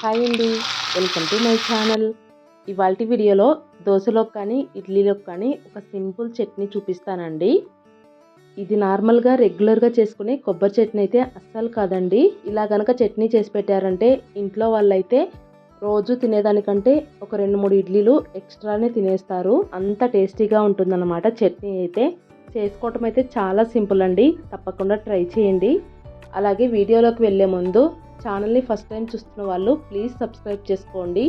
Hi అండి. Welcome to my channel. ఇవాళ వీడియోలో దోశలోకి కానీ ఇడ్లీలోకి కానీ ఒక సింపుల్ చట్నీ చూపిస్తానండి. ఇది నార్మల్గా రెగ్యులర్గా చేసుకునే కొబ్బరి చట్నీ అయితే అస్సలు కాదండి. ఇలా కనుక చట్నీ చేసి పెట్టారంటే ఇంట్లో వాళ్ళైతే రోజు తినేదానికంటే ఒక రెండు మూడు ఇడ్లీలు ఎక్స్ట్రానే తినేస్తారు. అంత టేస్టీగా ఉంటుందన్నమాట చట్నీ అయితే. చేసుకోవటం అయితే చాలా సింపుల్ అండి. తప్పకుండా ట్రై చేయండి. అలాగే వీడియోలోకి వెళ్ళే ముందు ఛానల్ని ఫస్ట్ టైం చూస్తున్న వాళ్ళు ప్లీజ్ సబ్స్క్రైబ్ చేసుకోండి.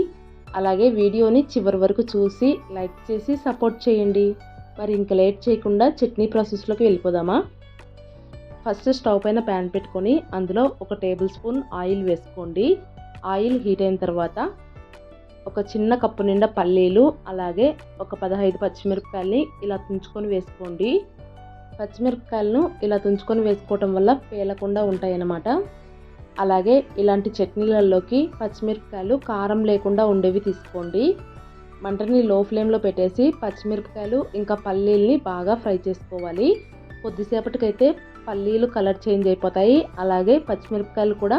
అలాగే వీడియోని చివరి వరకు చూసి లైక్ చేసి సపోర్ట్ చేయండి. మరి ఇంకా లేట్ చేయకుండా చట్నీ ప్రాసెస్లోకి వెళ్ళిపోదామా? ఫస్ట్ స్టవ్ పైన ప్యాన్ పెట్టుకొని అందులో ఒక టేబుల్ స్పూన్ ఆయిల్ వేసుకోండి. ఆయిల్ హీట్ అయిన తర్వాత ఒక చిన్న కప్పు నిండా పల్లీలు అలాగే ఒక పదహైదు పచ్చిమిరపకాయల్ని ఇలా తుంచుకొని వేసుకోండి. పచ్చిమిరపకాయలను ఇలా తుంచుకొని వేసుకోవటం వల్ల పేలకుండా ఉంటాయన్నమాట. అలాగే ఇలాంటి చట్నీలలోకి పచ్చిమిరపకాయలు కారం లేకుండా ఉండేవి తీసుకోండి. మంటని లో ఫ్లేమ్లో పెట్టేసి పచ్చిమిరపకాయలు ఇంకా పల్లీల్ని బాగా ఫ్రై చేసుకోవాలి. కొద్దిసేపటికైతే పల్లీలు కలర్ చేంజ్ అయిపోతాయి. అలాగే పచ్చిమిరపకాయలు కూడా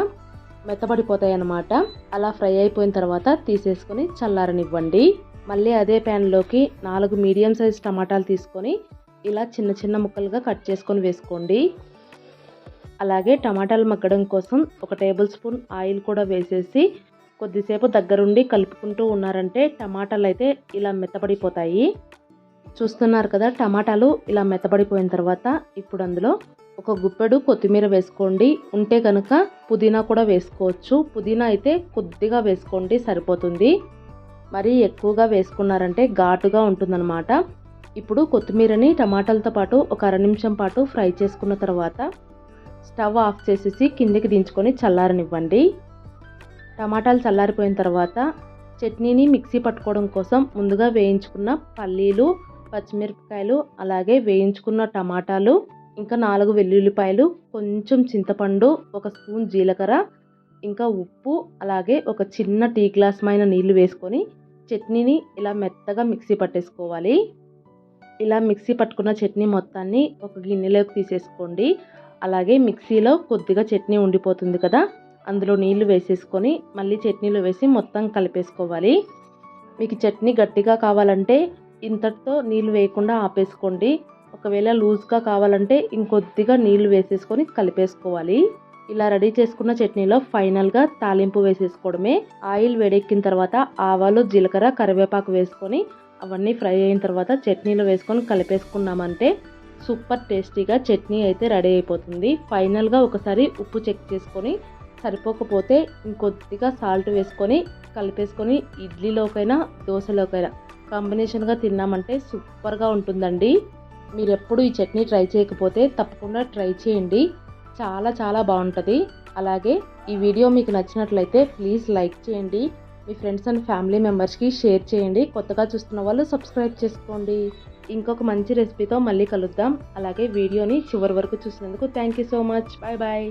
మెత్తబడిపోతాయి అన్నమాట అలా ఫ్రై అయిపోయిన తర్వాత తీసేసుకొని చల్లారనివ్వండి. మళ్ళీ అదే ప్యాన్లోకి నాలుగు మీడియం సైజ్ టమాటాలు తీసుకొని ఇలా చిన్న చిన్న ముక్కలుగా కట్ చేసుకొని వేసుకోండి. అలాగే టమాటాలు మగ్గడం కోసం ఒక టేబుల్ స్పూన్ ఆయిల్ కూడా వేసేసి కొద్దిసేపు దగ్గరుండి కలుపుకుంటూ ఉన్నారంటే టమాటాలు అయితే ఇలా మెత్తబడిపోతాయి చూస్తున్నారు కదా టమాటాలు ఇలా మెత్తబడిపోయిన తర్వాత ఇప్పుడు అందులో ఒక గుప్పెడు కొత్తిమీర వేసుకోండి. ఉంటే కనుక పుదీనా కూడా వేసుకోవచ్చు. పుదీనా అయితే కొద్దిగా వేసుకోండి సరిపోతుంది. మరీ ఎక్కువగా వేసుకున్నారంటే ఘాటుగా ఉంటుందన్నమాట. ఇప్పుడు కొత్తిమీరని టమాటాలతో పాటు ఒక అర నిమిషం పాటు ఫ్రై చేసుకున్న తర్వాత స్టవ్ ఆఫ్ చేసేసి కిందికి దించుకొని చల్లారనివ్వండి. టమాటాలు చల్లారిపోయిన తర్వాత చట్నీని మిక్సీ పట్టుకోవడం కోసం ముందుగా వేయించుకున్న పల్లీలు పచ్చిమిరపకాయలు అలాగే వేయించుకున్న టమాటాలు ఇంకా నాలుగు వెల్లుల్లిపాయలు కొంచెం చింతపండు ఒక స్పూన్ జీలకర్ర ఇంకా ఉప్పు అలాగే ఒక చిన్న టీ గ్లాస్ మైన నీళ్ళు వేసుకొని చట్నీని ఇలా మెత్తగా మిక్సీ పట్టేసుకోవాలి. ఇలా మిక్సీ పట్టుకున్న చట్నీ మొత్తాన్ని ఒక గిన్నెలోకి తీసేసుకోండి. అలాగే మిక్సీలో కొద్దిగా చట్నీ ఉండిపోతుంది కదా. అందులో నీళ్ళు వేసేసుకొని మళ్ళీ చట్నీలో వేసి మొత్తం కలిపేసుకోవాలి. మీకు చట్నీ గట్టిగా కావాలంటే ఇంతటితో నీళ్ళు వేయకుండా ఆపేసుకోండి. ఒకవేళ లూజ్గా కావాలంటే ఇంకొద్దిగా నీళ్ళు వేసేసుకొని కలిపేసుకోవాలి. ఇలా రెడీ చేసుకున్న చట్నీలో ఫైనల్గా తాలింపు వేసేసుకోవడమే. ఆయిల్ వేడెక్కిన తర్వాత ఆవాలు జీలకర్ర కరివేపాకు వేసుకొని అవన్నీ ఫ్రై అయిన తర్వాత చట్నీలో వేసుకొని కలిపేసుకున్నామంటే సూపర్ టేస్టీగా చట్నీ అయితే రెడీ అయిపోతుంది. ఫైనల్గా ఒకసారి ఉప్పు చెక్ చేసుకొని సరిపోకపోతే ఇంకొద్దిగా సాల్ట్ వేసుకొని కలిపేసుకొని ఇడ్లీలోకైనా దోశలోకైనా కాంబినేషన్గా తిన్నామంటే సూపర్గా ఉంటుందండి. మీరు ఎప్పుడు ఈ చట్నీ ట్రై చేయకపోతే తప్పకుండా ట్రై చేయండి. చాలా చాలా బాగుంటుంది. అలాగే ఈ వీడియో మీకు నచ్చినట్లయితే ప్లీజ్ లైక్ చేయండి. మీ ఫ్రెండ్స్ అండ్ ఫ్యామిలీ మెంబర్స్కి షేర్ చేయండి. కొత్తగా చూస్తున్న వాళ్ళు సబ్స్క్రైబ్ చేసుకోండి. ఇంకొక మంచి రెసిపీతో మళ్ళీ కలుద్దాం. అలాగే వీడియోని చివరి వరకు చూసినందుకు thank you so much bye bye